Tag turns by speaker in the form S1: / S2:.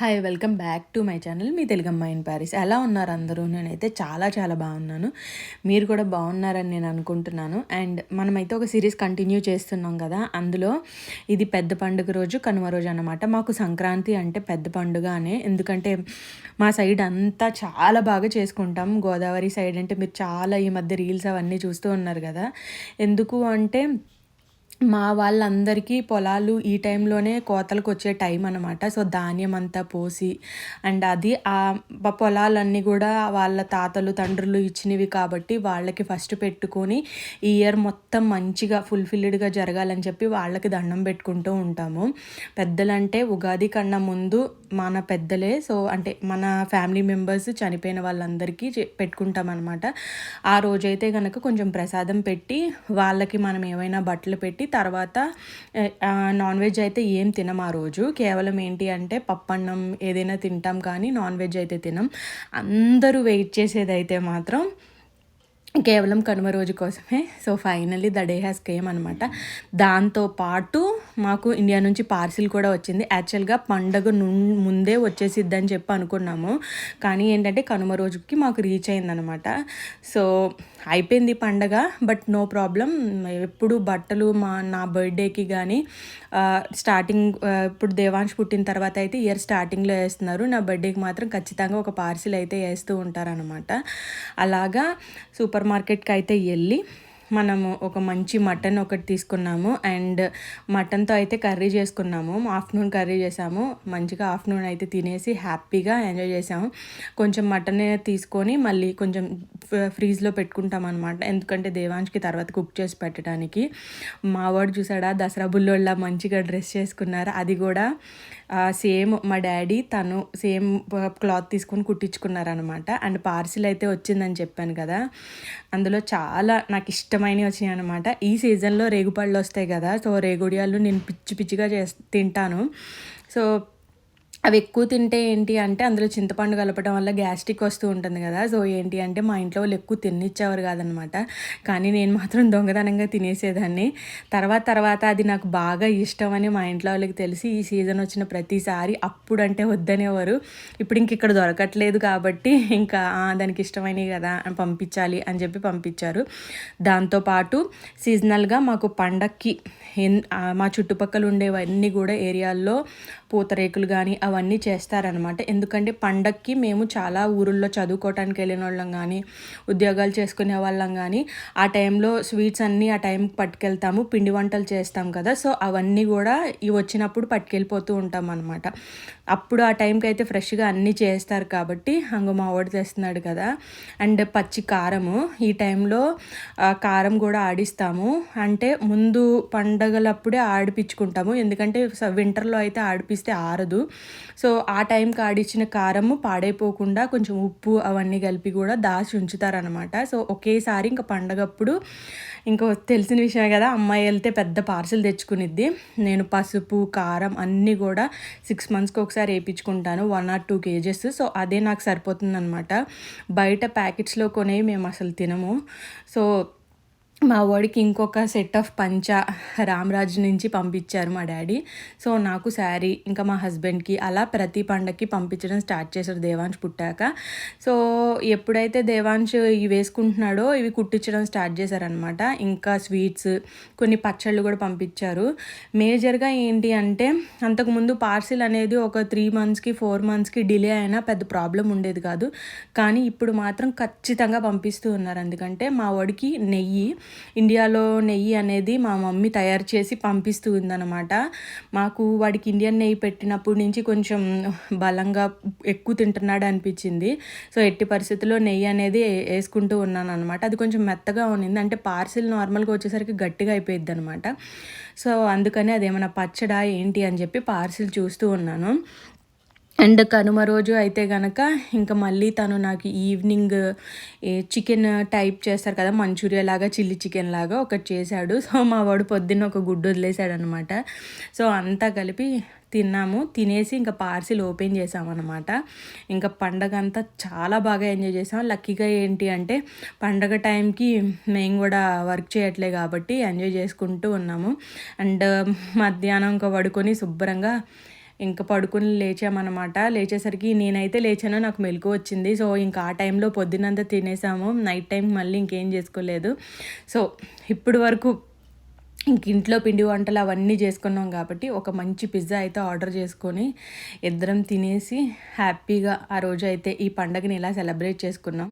S1: Hi welcome back to my channel me తెలుగమ్మ in Paris ఎలా ఉన్నారు అందరూ? నేనైతే చాలా చాలా బాగున్నాను. మీరు కూడా బాగున్నారని నేను అనుకుంటున్నాను. అండ్ మనమైతే ఒక సిరీస్ కంటిన్యూ చేస్తున్నాం కదా. అందులో ఇది పెద్ద పండుగ రోజు కనుమ రోజు అనమాట మాకు సంక్రాంతి అంటే పెద్ద పండుగ అనే ఎందుకంటే మా సైడ్ అంతా చాలా బాగా చేసుకుంటాం. గోదావరి సైడ్ అంటే మీరు చాలా ఈ మధ్య రీల్స్ అవన్నీ చూస్తూ ఉన్నారు కదా. ఎందుకు అంటే మా వాళ్ళందరికీ పొలాలు ఈ టైంలోనే కోతలకు వచ్చే టైం అనమాట సో ధాన్యం అంతా పోసి అండ్ అది ఆ పొలాలన్నీ కూడా వాళ్ళ తాతలు తండ్రులు ఇచ్చినవి కాబట్టి వాళ్ళకి ఫస్ట్ పెట్టుకొని ఈ ఇయర్ మొత్తం మంచిగా ఫుల్ఫిల్డ్గా జరగాలని చెప్పి వాళ్ళకి దండం పెట్టుకుంటూ ఉంటాము. పెద్దలంటే ఉగాది కన్నా ముందు మన పెద్దలే సో అంటే మన ఫ్యామిలీ మెంబర్స్ చనిపోయిన వాళ్ళందరికీ పెట్టుకుంటాం అనమాట ఆ రోజైతే కనుక కొంచెం ప్రసాదం పెట్టి వాళ్ళకి మనం ఏమైనా బట్టలు పెట్టి తర్వాత నాన్ వెజ్ అయితే ఏం తినం ఆ రోజు? కేవలం ఏంటి అంటే పప్పన్నం ఏదైనా తింటాం కానీ నాన్ వెజ్ అయితే తినం. అందరూ వెయిట్ చేసేది అయితే మాత్రం కేవలం కనుమ రోజు కోసమే. So finally the day has came అనమాట దాంతో పాటు మాకు ఇండియా నుంచి పార్సిల్ కూడా వచ్చింది. యాక్చువల్గా పండగ ముందే వచ్చేసిద్దని చెప్పి అనుకున్నాము. కానీ ఏంటంటే కనుమ రోజుకి మాకు రీచ్ అయిందనమాట సో అయిపోయింది పండగ. But no problem. ఎప్పుడు బట్టలు మా నా బర్త్డేకి కానీ స్టార్టింగ్ ఇప్పుడు దేవాంశ్ పుట్టిన తర్వాత అయితే ఇయర్ స్టార్టింగ్లో వేస్తున్నారు. నా బర్త్డేకి మాత్రం ఖచ్చితంగా ఒక పార్సిల్ అయితే వేస్తూ ఉంటారనమాట అలాగా సూపర్ సూపర్ మార్కెట్కి అయితే వెళ్ళి మనము ఒక మంచి మటన్ ఒకటి తీసుకున్నాము. అండ్ మటన్తో అయితే కర్రీ చేసుకున్నాము. ఆఫ్టర్నూన్ కర్రీ చేసాము. మంచిగా ఆఫ్టర్నూన్ అయితే తినేసి హ్యాపీగా ఎంజాయ్ చేసాము. కొంచెం మటన్ తీసుకొని మళ్ళీ కొంచెం ఫ్రీజ్లో పెట్టుకుంటాం అనమాట ఎందుకంటే దేవాంష్కి తర్వాత కుక్ చేసి పెట్టడానికి. మావాడు చూసాడా దసరా బుల్లోళ్ళ మంచిగా డ్రెస్ చేసుకున్నారు? అది కూడా సేమ్ మా డాడీ తను సేమ్ క్లాత్ తీసుకొని కుట్టించుకున్నారనమాట అండ్ పార్సిల్ అయితే వచ్చిందని చెప్పాను కదా. అందులో చాలా నాకు ఇష్టమైనవి వచ్చినాయి అనమాట ఈ సీజన్లో రేగుపళ్ళు వస్తాయి కదా. సో రేగుడియాలు నేను పిచ్చి పిచ్చిగా చేసి తింటాను. సో అవి ఎక్కువ తింటే ఏంటి అంటే అందులో చింతపండు కలపడం వల్ల గ్యాస్ట్రిక్ వస్తూ ఉంటుంది కదా. సో ఏంటి అంటే మా ఇంట్లో వాళ్ళు ఎక్కువ తినిచ్చేవారు కాదనమాట. కానీ నేను మాత్రం దొంగతనంగా తినేసేదాన్ని. తర్వాత తర్వాత అది నాకు బాగా ఇష్టం అని మా ఇంట్లో వాళ్ళకి తెలిసి ఈ సీజన్ వచ్చిన ప్రతిసారి అప్పుడు అంటే వద్దనేవారు. ఇప్పుడు ఇంక ఇక్కడ దొరకట్లేదు కాబట్టి ఇంకా దానికి ఇష్టమైనవి కదా అని పంపించాలి అని చెప్పి పంపించారు. దాంతోపాటు సీజనల్గా మాకు పండక్కి మా చుట్టుపక్కల ఉండేవన్నీ కూడా ఏరియాల్లో పూతరేకులు కానీ అవన్నీ చేస్తారనమాట. ఎందుకంటే పండక్కి మేము చాలా ఊరుల్లో చదువుకోవటానికి వెళ్ళిన వాళ్ళం కానీ ఉద్యోగాలు చేసుకునే వాళ్ళం కానీ ఆ టైంలో స్వీట్స్ అన్నీ ఆ టైంకి పట్టుకెళ్తాము పిండి వంటలు చేస్తాం కదా. సో అవన్నీ కూడా ఇవి వచ్చినప్పుడు పట్టుకెళ్ళిపోతూ ఉంటాం అనమాట అప్పుడు ఆ టైంకి అయితే ఫ్రెష్గా అన్నీ చేస్తారు కాబట్టి అంగ మా తెస్తున్నాడు కదా. అండ్ పచ్చి కారము. ఈ టైంలో కారం కూడా ఆడిస్తాము. అంటే ముందు పండగలప్పుడే ఆడిపించుకుంటాము. ఎందుకంటే వింటర్లో అయితే ఆడిపిస్తే ఆరదు. సో ఆ టైంకి ఆడిచ్చిన కారము పాడైపోకుండా కొంచెం ఉప్పు అవన్నీ కలిపి కూడా దాచి ఉంచుతారనమాట సో ఒకేసారి ఇంకా పండగప్పుడు ఇంకో తెలిసిన విషయమే కదా అమ్మాయి వెళ్తే పెద్ద పార్సిల్ తెచ్చుకునిద్ది. నేను పసుపు కారం అన్నీ కూడా సిక్స్ మంత్స్కి ఒకసారి వేయించుకుంటాను one or two KGs so అదే నాకు సరిపోతుందనమాట బయట ప్యాకెట్స్లో కొనేవి మేము అసలు తినము. సో మా వాడికి ఇంకొక సెట్ ఆఫ్ పంచ రామరాజ్ నుంచి పంపించారు మా డాడీ. సో నాకు శారీ ఇంకా మా హస్బెండ్కి అలా ప్రతి పండగకి పంపించడం స్టార్ట్ చేశారు దేవాంశ్ పుట్టాక. సో ఎప్పుడైతే దేవాంశ్ ఇవి వేసుకుంటున్నాడో ఇవి కుట్టించడం స్టార్ట్ చేశారనమాట ఇంకా స్వీట్స్ కొన్ని పచ్చళ్ళు కూడా పంపించారు. మేజర్గా ఏంటి అంటే అంతకుముందు పార్సిల్ అనేది ఒక త్రీ మంత్స్కి ఫోర్ మంత్స్కి డిలే అయినా పెద్ద ప్రాబ్లం ఉండేది కాదు. కానీ ఇప్పుడు మాత్రం ఖచ్చితంగా పంపిస్తూ ఉన్నారు. ఎందుకంటే మా వాడికి నెయ్యి ఇండియాలో నెయ్యి అనేది మా మమ్మీ తయారు చేసి పంపిస్తూ ఉందన్నమాట. మాకు వాడికి ఇండియన్ నెయ్యి పెట్టినప్పటి నుంచి కొంచెం బలంగా ఎక్కువ తింటున్నాడు అనిపించింది. సో ఎట్టి పరిస్థితుల్లో నెయ్యి అనేది వేసుకుంటూ ఉన్నాను అనమాట అది కొంచెం మెత్తగా ఉన్నింది. అంటే పార్సిల్ నార్మల్గా వచ్చేసరికి గట్టిగా అయిపోయింది అనమాట సో అందుకని అదేమైనా పచ్చడా ఏంటి అని చెప్పి పార్సిల్ చూస్తూ ఉన్నాను. అండ్ కనుమ రోజు అయితే కనుక ఇంకా మళ్ళీ తను నాకు ఈవినింగ్ చికెన్ టైప్ చేస్తారు కదా మంచూరియా లాగా చిల్లీ చికెన్ లాగా ఒకటి చేశాడు. సో మా వాడు పొద్దున్న ఒక గుడ్డు వదిలేశాడు అనమాట సో అంతా కలిపి తిన్నాము. తినేసి ఇంకా పార్సిల్ ఓపెన్ చేసామన్నమాట ఇంకా పండగ అంతా చాలా బాగా ఎంజాయ్ చేసాం లక్కీగా ఏంటి అంటే పండగ టైంకి మేము కూడా వర్క్ చేయట్లే కాబట్టి ఎంజాయ్ చేసుకుంటూ ఉన్నాము. అండ్ మధ్యాహ్నం ఇంకా పడుకొని శుభ్రంగా ఇంకా పడుకుని లేచామన్నమాట. లేచేసరికి నేనైతే లేచానో నాకు మెలకు వచ్చింది. సో ఇంకా ఆ టైంలో పొద్దునంతా తినేసాము. నైట్ టైం మళ్ళీ ఇంకేం చేసుకోలేదు. సో ఇప్పుడు వరకు ఇంక ఇంట్లో పిండి వంటలు అవన్నీ చేసుకున్నాం కాబట్టి ఒక మంచి పిజ్జా అయితే ఆర్డర్ చేసుకొని ఇద్దరం తినేసి హ్యాపీగా ఆ రోజు అయితే ఈ పండగని ఇలా సెలబ్రేట్ చేసుకున్నాం.